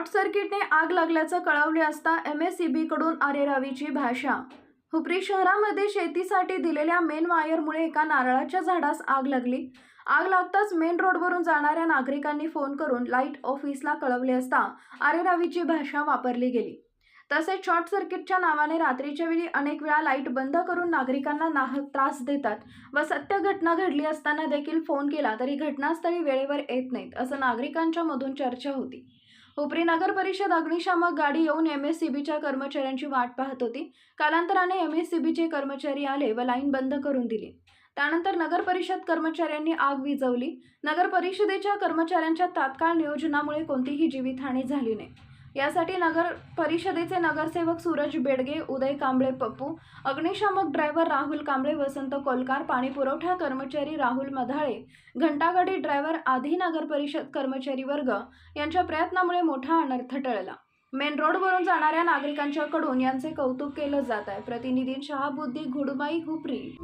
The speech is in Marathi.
शॉर्ट सर्किटने आग लागल्याचं कळवले असता एम एस सी बीकडून आरेरावीची भाषा. हुपरी शहरामध्ये शेतीसाठी दिलेल्या मेन वायरमुळे एका नारळाच्या झाडास आग लागली. आग लागताच मेन रोडवरून जाणाऱ्या नागरिकांनी फोन करून लाइट ऑफिसला कळवले असता आरेरावीची भाषा वापरली गेली. तसेच शॉर्ट सर्किटच्या नावाने रात्रीच्या वेळी अनेक वेळा लाइट बंद करून नागरिकांना नाहक त्रास देतात व सत्य घटना घडली असताना देखील फोन केला तरी घटनास्थळी वेळेवर येत नाहीत असं नागरिकांच्या मधून चर्चा होती. उपरी नगर परिषद अग्निशामक गाडी येऊन एम एस सी बीच्या कर्मचाऱ्यांची वाट पाहत होती. कालांतराने एम एस सी बीचे कर्मचारी आले व लाईन बंद करून दिली. त्यानंतर नगर परिषद कर्मचाऱ्यांनी आग विझवली. नगर परिषदेच्या कर्मचाऱ्यांच्या तात्काळ नियोजनामुळे कोणतीही जीवितहानी झाली नाही. यासाठी नगर परिषदेचे नगरसेवक सूरज बेडगे उदय कांबळे पप्पू अग्निशामक ड्रायव्हर राहुल कांबळे वसंत कोलकार पाणीपुरवठा कर्मचारी राहुल मधाळे घंटागाडी ड्रायव्हर आधी नगर परिषद कर्मचारी वर्ग यांच्या प्रयत्नामुळे मोठा अनर्थ टळला. मेन रोडवरून जाणाऱ्या नागरिकांच्याकडून यांचे कौतुक केलं जात आहे. प्रतिनिधी शहाबुद्धी घुडबाई हुपरी